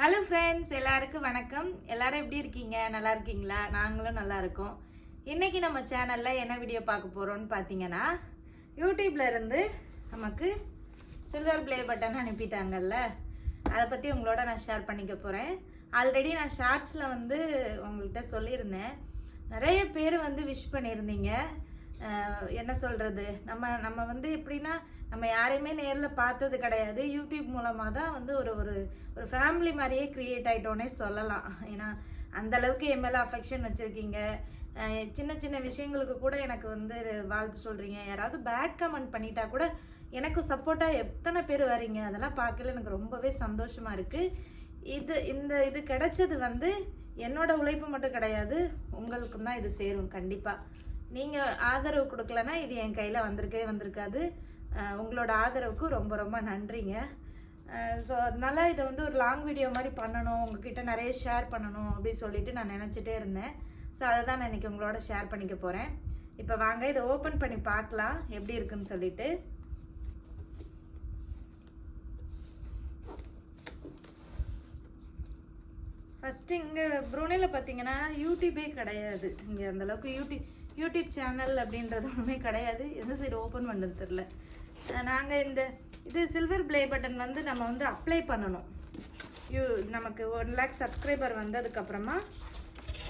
Hello friends எல்லாருக்கும் வணக்கம். எல்லாரும் எப்படி இருக்கீங்க? நல்லா இருக்கீங்களா? நாங்களும் நல்லா இருக்கோம். இன்னைக்கு நம்ம சேனலில் என்ன வீடியோ பார்க்க போகிறோம்னு பார்த்தீங்கன்னா யூடியூப்ல இருந்து நமக்கு சில்வர் ப்ளே பட்டன் அனுப்பிட்டாங்கல்ல அதை பற்றி உங்களோட நான் ஷேர் பண்ணிக்க போகிறேன் ஆல்ரெடி நான் ஷார்ட்ஸில் வந்து உங்கள்கிட்ட சொல்லியிருந்தேன். நிறைய பேர் வந்து விஷ் பண்ணியிருந்தீங்க. என்ன சொல்கிறது நம்ம நம்ம வந்து எப்படின்னா நம்ம யாரையுமே நேரில் பார்த்தது கிடையாது. யூடியூப் மூலமாக தான் வந்து ஒரு ஒரு ஒரு ஃபேமிலி மாதிரியே க்ரியேட் ஆகிட்டோன்னே சொல்லலாம். ஏன்னா அந்த அளவுக்கு என் மேலே அஃபெக்ஷன் வச்சுருக்கீங்க. சின்ன சின்ன விஷயங்களுக்கு கூட எனக்கு வந்து வாழ்த்து சொல்கிறீங்க யாராவது பேட் கமெண்ட் பண்ணிட்டா கூட எனக்கு சப்போர்ட்டாக எத்தனை பேர் வரீங்க? அதெல்லாம் பார்க்கல எனக்கு ரொம்பவே சந்தோஷமாக இருக்குது இது இந்த இது கிடைச்சது வந்து என்னோட உழைப்பு மட்டும் கிடையாது. உங்களுக்கும் தான் இது சேரும். கண்டிப்பாக நீங்கள் ஆதரவு கொடுக்கலன்னா இது என் கையில் வந்திருக்கே வந்திருக்காது. உங்களோட ஆதரவுக்கு ரொம்ப ரொம்ப நன்றிங்க. ஸோ அதனால் இதை வந்து ஒரு லாங் வீடியோ மாதிரி பண்ணணும் உங்ககிட்ட நிறைய ஷேர் பண்ணணும் அப்படின்னு சொல்லிட்டு நான் நினச்சிட்டே இருந்தேன். ஸோ அதை தான் நான் இன்றைக்கி உங்களோட ஷேர் பண்ணிக்க போகிறேன் இப்போ வாங்க இதை ஓப்பன் பண்ணி பார்க்கலாம் எப்படி இருக்குன்னு சொல்லிட்டு. ஃபஸ்ட்டு இங்கே ப்ரூனேல பார்த்தீங்கன்னா யூடியூபே கிடையாது. இங்கே அந்தளவுக்கு யூடியூப் யூடியூப் சேனல் அப்படின்றது ஒன்றுமே கிடையாது. எந்த சைடு ஓப்பன் பண்ணது தெரில நாங்கள் இந்த இது சில்வர் ப்ளே பட்டன் வந்து நம்ம வந்து அப்ளை பண்ணணும். யூ நமக்கு ஒன் லேக் சப்ஸ்கிரைபர் வந்ததுக்கப்புறமா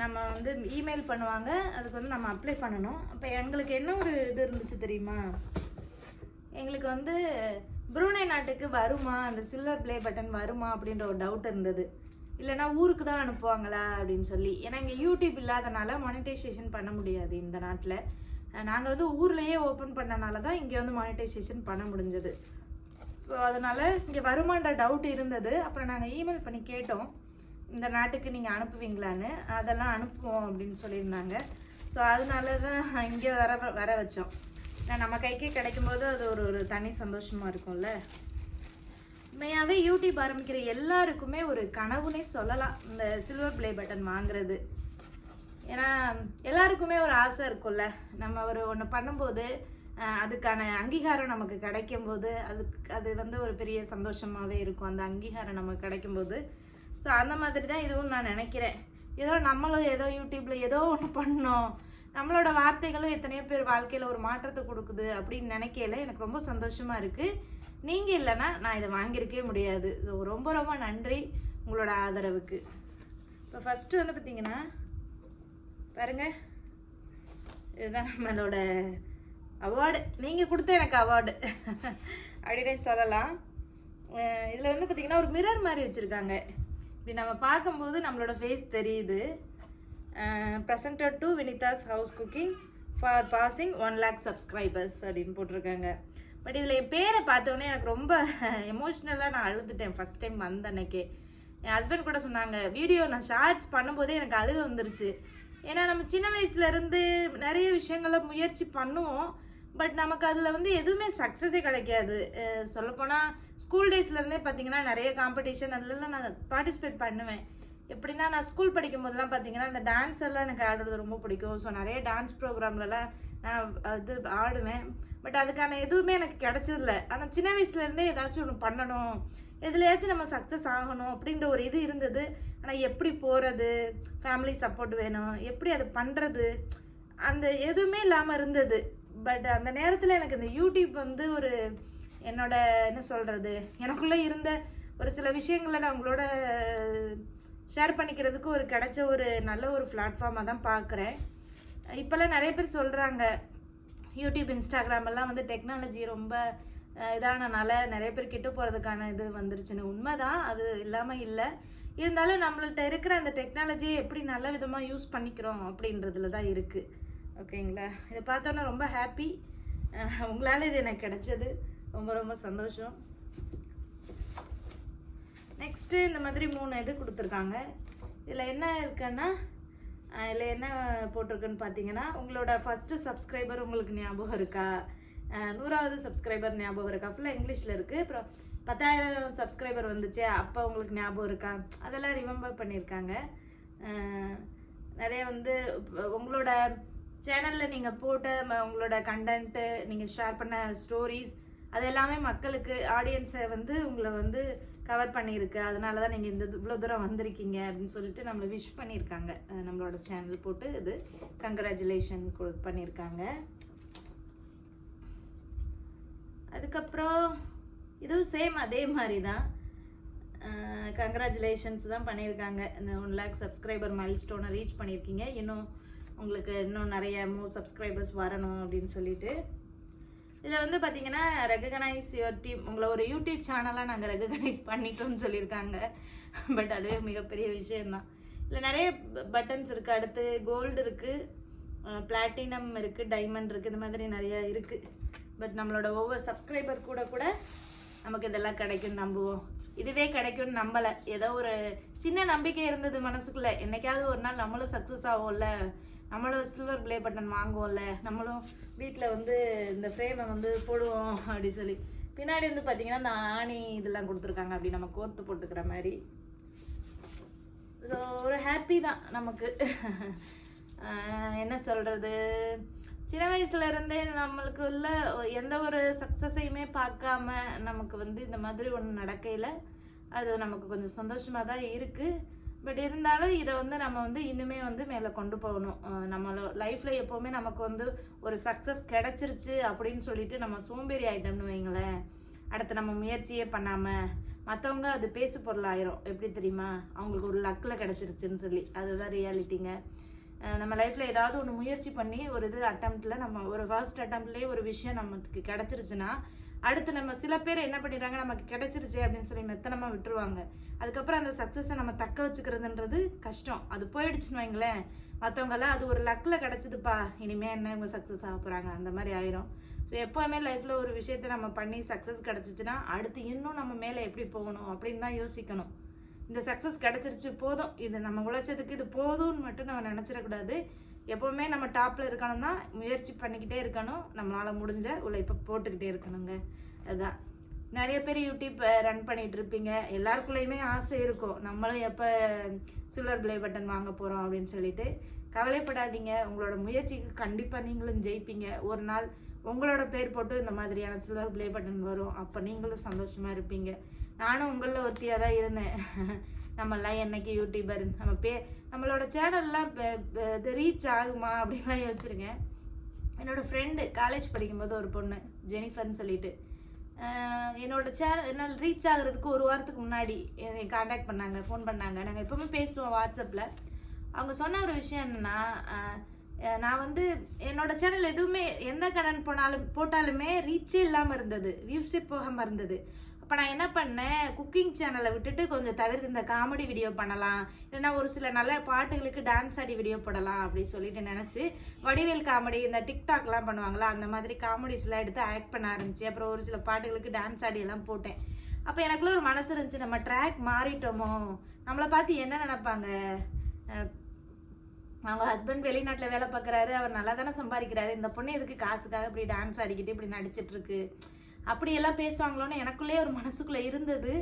நம்ம வந்து இமெயில் பண்ணுவாங்க. அதுக்கு வந்து நம்ம அப்ளை பண்ணணும். அப்போ எங்களுக்கு என்ன ஒரு இது இருந்துச்சு தெரியுமா? எங்களுக்கு வந்து ப்ரூனே நாட்டுக்கு வருமா? அந்த சில்வர் ப்ளே பட்டன் வருமா? அப்படின்ற ஒரு டவுட் இருந்தது. இல்லைனா ஊருக்கு தான் அனுப்புவாங்களா அப்படின்னு சொல்லி. ஏன்னா இங்கே யூடியூப் இல்லாதனால மானிட்டைசேஷன் பண்ண முடியாது இந்த நாட்டில். நாங்கள் வந்து ஊர்லேயே ஓப்பன் பண்ணனால தான் இங்கே வந்து மானிட்டைசேஷன் பண்ண முடிஞ்சது. ஸோ அதனால் இங்கே வருமான்ற டவுட் இருந்தது. அப்புறம் நாங்கள் இமெயில் பண்ணி கேட்டோம். இந்த நாட்டுக்கு நீங்கள் அனுப்புவீங்களான்னு. அதெல்லாம் அனுப்புவோம் அப்படின்னு சொல்லியிருந்தாங்க. ஸோ அதனால தான் இங்கே வர வர வச்சோம். நம்ம கைக்கே கிடைக்கும்போது அது ஒரு ஒரு தனி சந்தோஷமாக இருக்கும்ல. உண்மையாகவே யூடியூப் ஆரம்பிக்கிற எல்லாருக்குமே ஒரு கனவுனே சொல்லலாம். இந்த சில்வர் பிளே பட்டன் வாங்குறது. ஏன்னா எல்லாருக்குமே ஒரு ஆசை இருக்கும்ல. நம்ம ஒரு ஒன்று பண்ணும்போது அதுக்கான அங்கீகாரம் நமக்கு கிடைக்கும்போது அதுக்கு அது வந்து ஒரு பெரிய சந்தோஷமாகவே இருக்கும். அந்த அங்கீகாரம் நமக்கு கிடைக்கும்போது. ஸோ அந்த மாதிரி தான் இதுவும் நான் நினைக்கிறேன். ஏதோ நம்மளும் ஏதோ யூடியூப்பில் ஏதோ ஒன்று பண்ணோம். நம்மளோட வார்த்தைகளும் எத்தனையோ பேர் வாழ்க்கையில் ஒரு மாற்றத்தை கொடுக்குது அப்படின்னு நினைக்கையில எனக்கு ரொம்ப சந்தோஷமாக இருக்குது நீங்கள் இல்லைன்னா நான் இதை வாங்கியிருக்கவே முடியாது. ஸோ ரொம்ப ரொம்ப நன்றி உங்களோட ஆதரவுக்கு. இப்போ ஃபஸ்ட்டு வந்து பார்த்தீங்கன்னா பாருங்கள் இதுதான் நம்மளோட அவார்டு நீங்கள் கொடுத்த எனக்கு அவார்டு அப்படின்னு சொல்லலாம். இதில் வந்து பார்த்தீங்கன்னா ஒரு மிரர் மாதிரி வச்சுருக்காங்க. இப்படி நம்ம பார்க்கும்போது நம்மளோட ஃபேஸ் தெரியுது. Presented to Vinithas house cooking for passing one lakh subscribers அப்படின்னு போட்டிருக்காங்க. பட் இதில் என் பேரை பார்த்தோன்னே எனக்கு ரொம்ப எமோஷ்னலாக நான் அழுதுட்டேன். ஃபஸ்ட் டைம் வந்த அன்னைக்கே என் ஹஸ்பண்ட் கூட சொன்னாங்க வீடியோ நான் ஷார்ட்ஸ் பண்ணும்போதே எனக்கு அழுக வந்துருச்சு. ஏன்னா நம்ம சின்ன வயசுலேருந்து நிறைய விஷயங்களை முயற்சி பண்ணுவோம். பட் நமக்கு அதில் வந்து எதுவுமே சக்ஸஸே கிடைக்காது. சொல்லப்போனால் ஸ்கூல் டேஸ்லேருந்தே பார்த்தீங்கன்னா நிறைய காம்படிஷன் அதிலலாம் நான் பார்ட்டிசிபேட் பண்ணுவேன். எப்படின்னா நான் ஸ்கூல் படிக்கும் போதெல்லாம் பார்த்தீங்கன்னா அந்த டான்ஸ் எல்லாம் எனக்கு ஆடுறது ரொம்ப பிடிக்கும். ஸோ நிறைய டான்ஸ் ப்ரோக்ராம்லலாம் நான் இது ஆடுவேன். பட் அதுக்கான எதுவுமே எனக்கு கிடச்சதில்ல. ஆனால் சின்ன வயசுலேருந்தே ஏதாச்சும் ஒன்று பண்ணணும் எதுலையாச்சும் நம்ம சக்ஸஸ் ஆகணும் அப்படின்ற ஒரு இது இருந்தது. ஆனால் எப்படி போகிறது ஃபேமிலி சப்போர்ட் வேணும். எப்படி அதை பண்ணுறது அந்த எதுவுமே இல்லாமல் இருந்தது. பட் அந்த நேரத்தில் எனக்கு இந்த யூடியூப் வந்து ஒரு என்னோட என்ன சொல்கிறது எனக்குள்ளே இருந்த ஒரு சில விஷயங்களை நான் உங்களோட ஷேர் பண்ணிக்கிறதுக்கு ஒரு கிடைச்ச ஒரு நல்ல ஒரு பிளாட்ஃபார்மாக தான் பார்க்குறேன் இப்போல்லாம் நிறைய பேர் சொல்கிறாங்க யூடியூப் இன்ஸ்டாகிராம் எல்லாம் வந்து டெக்னாலஜி ரொம்ப இதானனால நிறைய பேர் கெட்டு போகிறதுக்கான இது வந்துருச்சுன்னு. உண்மைதான் அது இல்லாமல் இல்லை. இருந்தாலும் நம்மள்ட்ட இருக்கிற அந்த டெக்னாலஜியை எப்படி நல்ல விதமாக யூஸ் பண்ணிக்கிறோம் அப்படின்றதுல தான் இருக்குது ஓகேங்களா? இதை பார்த்தோன்னா ரொம்ப ஹாப்பி. உங்களால் இது எனக்கு கிடச்சது. ரொம்ப ரொம்ப சந்தோஷம். நெக்ஸ்ட்டு இந்த மாதிரி மூணு இது கொடுத்துருக்காங்க. இதில் என்ன இருக்குன்னா இதில் என்ன போட்டிருக்குன்னு பார்த்தீங்கன்னா உங்களோட ஃபஸ்ட்டு சப்ஸ்கிரைபர் உங்களுக்கு ஞாபகம் இருக்கா? நூறாவது சப்ஸ்கிரைபர் ஞாபகம் இருக்கா? ஃபுல்லாக இங்கிலீஷில் இருக்குது அப்புறம் பத்தாயிரம் சப்ஸ்கிரைபர் வந்துச்சு அப்போ உங்களுக்கு ஞாபகம் இருக்கா? அதெல்லாம் ரிமெம்பர் பண்ணியிருக்காங்க நிறைய வந்து உங்களோட சேனலில் நீங்கள் போட்ட உங்களோட கண்டென்ட்டு நீங்கள் ஷேர் பண்ண ஸ்டோரிஸ் அது எல்லாமே மக்களுக்கு ஆடியன்ஸை வந்து உங்களை வந்து கவர் பண்ணியிருக்கு. அதனால தான் நீங்கள் இந்த இவ்வளோ தூரம் வந்திருக்கீங்க அப்படின்னு சொல்லிட்டு நம்மளை விஷ் பண்ணியிருக்காங்க. நம்மளோட சேனல் போட்டு இது கங்க்ராச்சுலேஷன் பண்ணியிருக்காங்க. அதுக்கப்புறம் இதுவும் சேம் அதே மாதிரி தான் கங்க்ராச்சுலேஷன்ஸ் தான் பண்ணியிருக்காங்க. இந்த ஒன் லேக் சப்ஸ்கிரைபர் மைல் ஸ்டோனை ரீச் பண்ணியிருக்கீங்க. இன்னும் உங்களுக்கு இன்னும் நிறைய மோர் சப்ஸ்கிரைபர்ஸ் வரணும் அப்படின்னு சொல்லிட்டு. இதில் வந்து பார்த்தீங்கன்னா ரெகனைஸ் யுவர் டீம் உங்களை ஒரு யூடியூப் சேனலாக நாங்கள் ரெகனைஸ் பண்ணிட்டோம்னு சொல்லியிருக்காங்க. பட் அதுவே மிகப்பெரிய விஷயந்தான் இதில் நிறைய பட்டன்ஸ் இருக்குது அடுத்து கோல்டு இருக்குது பிளாட்டினம் இருக்குது டைமண்ட் இருக்குது இந்த மாதிரி நிறையா இருக்குது பட் நம்மளோட ஒவ்வொரு சப்ஸ்கிரைபர் கூட கூட நமக்கு இதெல்லாம் கிடைக்கும்னு நம்புவோம். இதுவே கிடைக்கும்னு நம்பலை. ஏதோ ஒரு சின்ன நம்பிக்கை இருந்தது மனசுக்குள்ளே. என்னைக்காவது ஒரு நாள் நம்மளும் சக்ஸஸ் ஆகும்ல நம்மளும் சில்வர் ப்ளே பட்டன் வாங்குவோம்ல நம்மளும் வீட்டில் வந்து இந்த ஃப்ரேமை வந்து போடுவோம் அப்படி சொல்லி. பின்னாடி வந்து பார்த்தீங்கன்னா இந்த ஆணி இதெல்லாம் கொடுத்துருக்காங்க அப்படி நம்ம கோர்த்து போட்டுக்கிற மாதிரி. ஸோ ஒரு ஹாப்பி தான் நமக்கு. என்ன சொல்கிறது சின்ன வயசுலேருந்தே நம்மளுக்கு உள்ள எந்த ஒரு சக்ஸஸையுமே பார்க்காம நமக்கு வந்து இந்த மாதிரி ஒன்று நடக்கையில் அது நமக்கு கொஞ்சம் சந்தோஷமாக தான் இருக்குது பட் இருந்தாலும் இதை வந்து நம்ம வந்து இன்னுமே வந்து மேலே கொண்டு போகணும். நம்மளோ லைஃப்பில் எப்போவுமே நமக்கு வந்து ஒரு சக்ஸஸ் கிடச்சிருச்சு அப்படின்னு சொல்லிட்டு நம்ம சோம்பேறி ஆயிட்டோம்னு வைங்களேன். அடுத்து நம்ம முயற்சியே பண்ணாமல் மற்றவங்க அது பேசு பொருளாயிரும் எப்படி தெரியுமா? அவங்களுக்கு ஒரு லக்கில் கிடச்சிருச்சுன்னு சொல்லி. அதுதான் ரியாலிட்டிங்க நம்ம லைஃப்பில் ஏதாவது ஒன்று முயற்சி பண்ணி ஒரு இது அட்டம்ப்டில் நம்ம ஒரு ஃபர்ஸ்ட் அட்டம்ப்ட்லேயே ஒரு விஷயம் நமக்கு கிடச்சிருச்சுன்னா அடுத்து நம்ம சில பேர் என்ன பண்ணிடுறாங்க நமக்கு கிடைச்சிருச்சு அப்படின்னு சொல்லி மெத்தனமாக விட்டுருவாங்க. அதுக்கப்புறம் அந்த சக்ஸஸை நம்ம தக்க வச்சுக்கிறதுன்றது கஷ்டம். அது போயிடுச்சுன்னு வைங்களேன். மற்றவங்கெல்லாம் அது ஒரு லக்கில் கிடச்சிதுப்பா இனிமேல் என்ன இவங்க சக்ஸஸ் ஆக போகிறாங்க அந்த மாதிரி ஆயிரும். ஸோ எப்போவுமே லைஃப்பில் ஒரு விஷயத்தை நம்ம பண்ணி சக்ஸஸ் கிடச்சிச்சின்னா அடுத்து இன்னும் நம்ம மேலே எப்படி போகணும் அப்படின்னு தான் யோசிக்கணும். இந்த சக்ஸஸ் கிடச்சிருச்சு போதும். இது நம்ம உழைச்சதுக்கு இது போதும்னு மட்டும் நம்ம நினச்சிடக்கூடாது எப்போவுமே நம்ம டாப்பில் இருக்கணும்னா முயற்சி பண்ணிக்கிட்டே இருக்கணும். நம்மளால் முடிஞ்ச உழைப்பை போட்டுக்கிட்டே இருக்கணுங்க. அதுதான். நிறைய பேர் யூடியூப் ரன் பண்ணிகிட்டு இருப்பீங்க. எல்லாருக்குள்ளேயுமே ஆசை இருக்கும். நம்மளும் எப்போ சில்வர் ப்ளே பட்டன் வாங்க போகிறோம் அப்படின்னு சொல்லிட்டு. கவலைப்படாதீங்க. உங்களோட முயற்சிக்கு கண்டிப்பாக நீங்களும் ஜெயிப்பீங்க. ஒரு நாள் உங்களோட பேர் போட்டு இந்த மாதிரியான சில்வர் ப்ளே பட்டன் வரும். அப்போ நீங்களும் சந்தோஷமாக இருப்பீங்க. நானும் உங்களில் ஒருத்தியாக தான் இருந்தேன். நம்மளாம் என்னைக்கு யூடியூபர் நம்ம பே நம்மளோட சேனல்லாம் இது ரீச் ஆகுமா அப்படின்லாம் யோசிச்சிருக்கேன் என்னோடய ஃப்ரெண்டு காலேஜ் படிக்கும்போது ஒரு பொண்ணு ஜெனிஃபர்னு சொல்லிட்டு. என்னோடய சேனல் என்னால் ரீச் ஆகுறதுக்கு ஒரு வாரத்துக்கு முன்னாடி என்னை காண்டாக்ட் பண்ணாங்க ஃபோன் பண்ணாங்க. நாங்கள் எப்பவுமே பேசுவோம் வாட்ஸ்அப்பில் அவங்க சொன்ன ஒரு விஷயம் என்னென்னா நான் வந்து என்னோட சேனல் எதுவுமே எந்த கடன் போனாலும் போட்டாலுமே ரீச்சே இல்லாமல் இருந்தது. வியூஸே போகாமல் இருந்தது. அப்போ நான் என்ன பண்ணேன்? குக்கிங் சேனலை விட்டுட்டு கொஞ்சம் தவிர்த்து இந்த காமெடி வீடியோ பண்ணலாம். இல்லைன்னா ஒரு சில நல்ல பாட்டுகளுக்கு டான்ஸ் ஆடி வீடியோ போடலாம் அப்படின்னு சொல்லிட்டு நினச்சி வடிவேல் காமெடி இந்த டிக்டாக்லாம் பண்ணுவாங்களா? அந்த மாதிரி காமெடிஸ்லாம் எடுத்து ஆக்ட் பண்ண ஆரம்பிச்சு அப்புறம் ஒரு சில பாட்டுகளுக்கு டான்ஸ் ஆடி எல்லாம் போட்டேன். அப்போ எனக்குள்ள ஒரு மனசு இருந்துச்சு நம்ம ட்ராக் மாறிட்டோமோ? நம்மளை பார்த்து என்ன நினைப்பாங்க? அவங்க ஹஸ்பண்ட் வெளிநாட்டில் வேலை பார்க்குறாரு அவர் நல்லா தானே சம்பாதிக்கிறாரு. இந்த பொண்ணு எதுக்கு காசுக்காக இப்படி டான்ஸ் ஆடிக்கிட்டு இப்படி நடிச்சிட்ருக்கு அப்படியெல்லாம் பேசுவாங்களோன்னு எனக்குள்ளேயே ஒரு மனசுக்குள்ளே இருந்தது.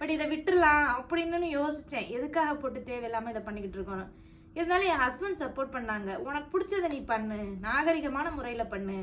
பட் இதை விட்டுடலாம் அப்படின்னு யோசித்தேன் எதுக்காக போட்டு தேவையில்லாமல் இதை பண்ணிக்கிட்டு இருக்கணும் இருந்தாலும் என் ஹஸ்பண்ட் சப்போர்ட் பண்ணாங்க. உனக்கு பிடிச்சதை நீ பண்ணு. நாகரிகமான முறையில் பண்ணு.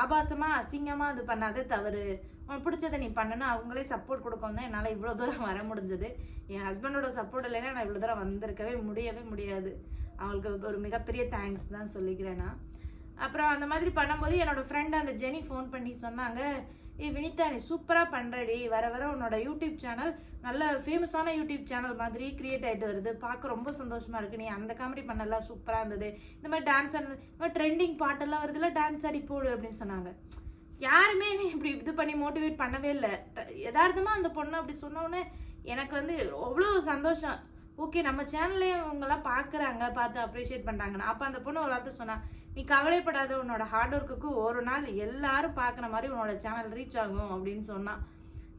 ஆபாசமாக அசிங்கமாக அது பண்ணாதே தவறு. உனக்கு பிடிச்சதை நீ பண்ணுன்னு அவங்களே சப்போர்ட் கொடுக்கணும் தான் என்னால் இவ்வளோ தூரம் வர முடிஞ்சது. என் ஹஸ்பண்டோட சப்போர்ட் இல்லைன்னா நான் இவ்வளோ தூரம் வந்திருக்கவே முடியவே முடியாது. அவங்களுக்கு ஒரு மிகப்பெரிய தேங்க்ஸ் தான் சொல்லிக்கிறேன் நான். அப்புறம் அந்த மாதிரி பண்ணும்போது என்னோடய ஃப்ரெண்ட் அந்த ஜெனி ஃபோன் பண்ணி சொன்னாங்க ஏய் வினிதா நீ சூப்பராக பண்ணுறடி வர வர உன்னோட யூடியூப் சேனல் நல்ல ஃபேமஸான யூடியூப் சேனல் மாதிரி க்ரியேட் ஆகிட்டு வருது. பார்க்க ரொம்ப சந்தோஷமாக இருக்குது நீ அந்த காமெடி பண்ணலாம் சூப்பராக இருந்தது. இந்த மாதிரி டான்ஸ் ஆனது இந்த மாதிரி ட்ரெண்டிங் பாட்டெல்லாம் வருதுல டான்ஸ் ஆடி போடு அப்படின்னு சொன்னாங்க. யாருமே என்னை இப்படி இது பண்ணி மோட்டிவேட் பண்ணவே இல்லை. யதார்த்தமாக அந்த பொண்ணு அப்படி சொன்னோடனே எனக்கு வந்து அவ்வளோ சந்தோஷம். ஓகே நம்ம சேனல்லே அவங்கெல்லாம் பார்க்குறாங்க பார்த்து அப்ரிஷியேட் பண்ணுறாங்கண்ணா அப்போ அந்த பொண்ணு ஒரு வார்த்தை சொன்னால் நீ கவலைப்படாத உன்னோட ஹார்ட் ஒர்க்குக்கு ஒரு நாள் எல்லாரும் பார்க்குற மாதிரி உன்னோட சேனல் ரீச் ஆகும் அப்படின்னு சொன்னான்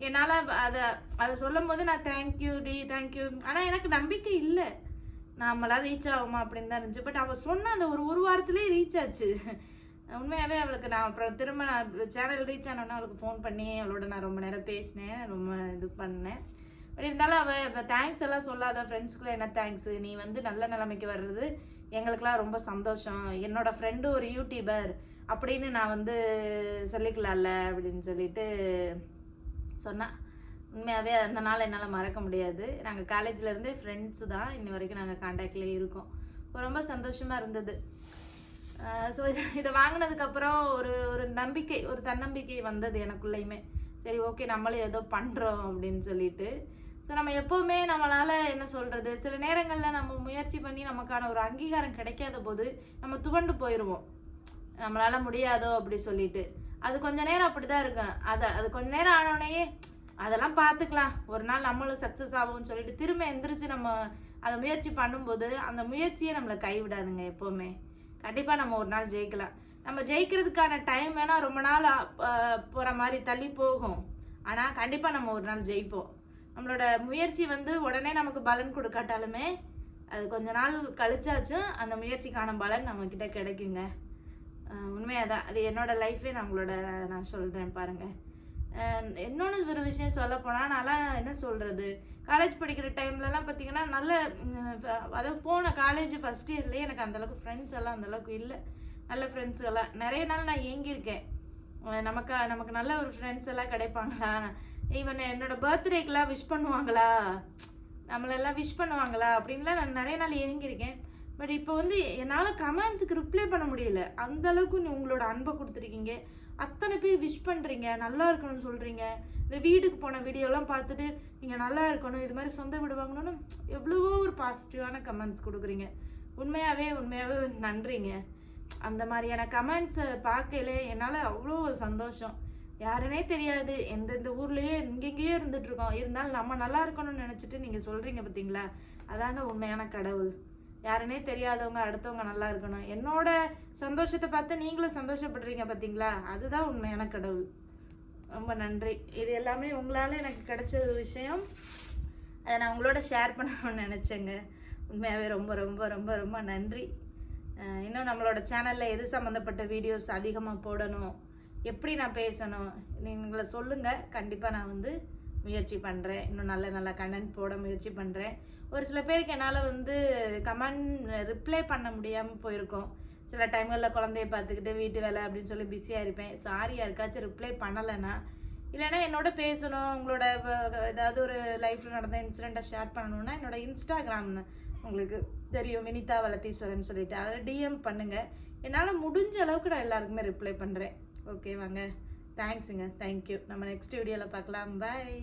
என்னால் அதை அதை சொல்லும் போது நான் தேங்க்யூ டி தேங்க்யூ ஆனால் எனக்கு நம்பிக்கை இல்லை. நம்மளாம் ரீச் ஆகுமா அப்படின்னு தான் இருந்துச்சு. பட் அவள் சொன்ன அந்த ஒரு ஒரு வாரத்துலேயே ரீச் ஆச்சு. உண்மையாகவே அவளுக்கு நான் அப்புறம் திரும்ப நான் சேனல் ரீச் ஆனோன்னா அவளுக்கு ஃபோன் பண்ணி அவளோட நான் ரொம்ப நேரம் பேசினேன் ரொம்ப இது பண்ணேன். பட் இருந்தாலும் அவள் இப்போ தேங்க்ஸ் எல்லாம் சொல்லாத ஃப்ரெண்ட்ஸ்க்குலாம் என்ன தேங்க்ஸ் நீ வந்து நல்ல நிலைமைக்கு வர்றது எங்களுக்கெல்லாம் ரொம்ப சந்தோஷம். என்னோட ஃப்ரெண்டு ஒரு யூடியூபர் அப்படின்னு நான் வந்து சொல்லிக்கலாம்ல அப்படின்னு சொல்லிட்டு சொன்னேன் உண்மையாகவே அந்த நாள் என்னால் மறக்க முடியாது. நாங்கள் காலேஜ்லேருந்தே ஃப்ரெண்ட்ஸு தான். இன்னி வரைக்கும் நாங்கள் காண்டாக்டில் இருக்கோம். ரொம்ப சந்தோஷமாக இருந்தது. ஸோ இதை இதை வாங்கினதுக்கப்புறம் ஒரு ஒரு நம்பிக்கை ஒரு தன்னம்பிக்கை வந்தது எனக்குள்ளேயுமே. சரி ஓகே நம்மளும் ஏதோ பண்ணுறோம் அப்படின்னு சொல்லிட்டு ஸோ நம்ம எப்போவுமே நம்மளால் என்ன சொல்கிறது சில நேரங்களில் நம்ம முயற்சி பண்ணி நமக்கான ஒரு அங்கீகாரம் கிடைக்காத போது நம்ம துவண்டு போயிடுவோம் நம்மளால் முடியாதோ அப்படி சொல்லிட்டு. அது கொஞ்ச நேரம் அப்படி தான் இருக்கும். அதை அது கொஞ்ச நேரம் ஆனோடனேயே அதெல்லாம் பார்த்துக்கலாம் ஒரு நாள் நம்மளும் சக்ஸஸ் ஆகும்னு சொல்லிட்டு திரும்ப எந்திரிச்சு நம்ம அதை முயற்சி பண்ணும்போது அந்த முயற்சியை நம்மளை கைவிடாதுங்க எப்போவுமே. கண்டிப்பாக நம்ம ஒரு நாள் ஜெயிக்கலாம். நம்ம ஜெயிக்கிறதுக்கான டைம் வேணால் ரொம்ப நாள் போகிற மாதிரி தள்ளி போகும். ஆனால் கண்டிப்பாக நம்ம ஒரு நாள் ஜெயிப்போம். நம்மளோட முயற்சி வந்து உடனே நமக்கு பலன் கொடுக்காட்டாலுமே அது கொஞ்ச நாள் கழிச்சாச்சும் அந்த முயற்சிக்கான பலன் நம்மக்கிட்ட கிடைக்குங்க. உண்மையாக தான் அது என்னோடய லைஃபே நான் உங்களோட நான் சொல்கிறேன் பாருங்கள் இன்னொன்று ஒரு விஷயம் சொல்ல போனால் நான்லாம் என்ன சொல்கிறது காலேஜ் படிக்கிற டைம்லலாம் பார்த்தீங்கன்னா நல்ல அதாவது போன காலேஜ் ஃபஸ்ட் இயர்லேயே எனக்கு அந்தளவுக்கு ஃப்ரெண்ட்ஸ் எல்லாம் அந்தளவுக்கு இல்லை. நல்ல ஃப்ரெண்ட்ஸ் எல்லாம். நிறைய நாள் நான் ஏங்கியிருக்கேன். நமக்கு நமக்கு நல்ல ஒரு ஃப்ரெண்ட்ஸ் எல்லாம் கிடைப்பாங்களா? ஈவன் என்னோட பர்த்டேக்கெலாம் விஷ் பண்ணுவாங்களா? நம்மளெல்லாம் விஷ் பண்ணுவாங்களா? அப்படின்லாம் நான் நிறைய நாள் ஏங்கியிருக்கேன். பட் இப்போ வந்து என்னால் கமெண்ட்ஸுக்கு ரிப்ளை பண்ண முடியல. அந்த அளவுக்கு நீ உங்களோட அன்பை கொடுத்துருக்கீங்க. அத்தனை பேர் விஷ் பண்ணுறீங்க நல்லா இருக்கணும்னு சொல்கிறீங்க இந்த வீட்டுக்கு போன வீடியோலாம் பார்த்துட்டு நீங்கள் நல்லா இருக்கணும் இது மாதிரி சொந்த வீடு வாங்கணும்னு எவ்வளவோ ஒரு பாசிட்டிவான கமெண்ட்ஸ் கொடுக்குறீங்க. உண்மையாகவே உண்மையாகவே நன்றிங்க. அந்த மாதிரியான கமெண்ட்ஸை பார்க்கல என்னால் அவ்வளோ ஒரு சந்தோஷம். யாருனே தெரியாது. எந்தெந்த ஊர்லேயே எங்கெங்கேயோ இருந்துகிட்ருக்கோம் இருந்தாலும் நம்ம நல்லா இருக்கணும்னு நினச்சிட்டு நீங்கள் சொல்கிறீங்க பார்த்தீங்களா அதாங்க உண்மையான கடவுள். யாருனே தெரியாதவங்க அடுத்தவங்க நல்லா இருக்கணும். என்னோட சந்தோஷத்தை பார்த்து நீங்களும் சந்தோஷப்படுறீங்க பார்த்தீங்களா அதுதான் உண்மையான கடவுள். ரொம்ப நன்றி. இது எல்லாமே உங்களால் எனக்கு கிடைச்ச விஷயம். அதை நான் உங்களோட ஷேர் பண்ணணும்னு நினச்சேங்க. உண்மையாகவே ரொம்ப ரொம்ப ரொம்ப ரொம்ப நன்றி. இன்னும் நம்மளோட சேனலில் எது சம்மந்தப்பட்ட வீடியோஸ் அதிகமாக போடணும் எப்படி நான் பேசணும் நீங்களை சொல்லுங்கள் கண்டிப்பாக நான் வந்து முயற்சி பண்ணுறேன் இன்னும் நல்ல நல்ல கண்டென்ட் போட முயற்சி பண்ணுறேன் ஒரு சில பேருக்கு என்னால் வந்து கமெண்ட் ரிப்ளை பண்ண முடியாமல் போயிருக்கோம். சில டைம்களில் குழந்தைய பார்த்துக்கிட்டு வீட்டு வேலை அப்படின்னு சொல்லி பிஸியாக இருப்பேன். சாரி யாருக்காச்சும் ரிப்ளை பண்ணலைன்னா இல்லைன்னா என்னோட பேசணும். உங்களோட ஏதாவது ஒரு லைஃப்பில் நடந்த இன்சிடெண்ட்டை ஷேர் பண்ணணுன்னா என்னோடய இன்ஸ்டாகிராம்னு உங்களுக்கு தெரியும் வினிதா வளத்தீஸ்வரன் சொல்லிட்டு. அதை டிஎம் பண்ணுங்கள் என்னால் முடிஞ்ச அளவுக்கு நான் எல்லாருக்குமே ரிப்ளை பண்ணுறேன் ஓகே வாங்க. தேங்க்ஸுங்க தேங்க்யூ நம்ம நெக்ஸ்ட் வீடியோவில் பார்க்கலாம். பாய்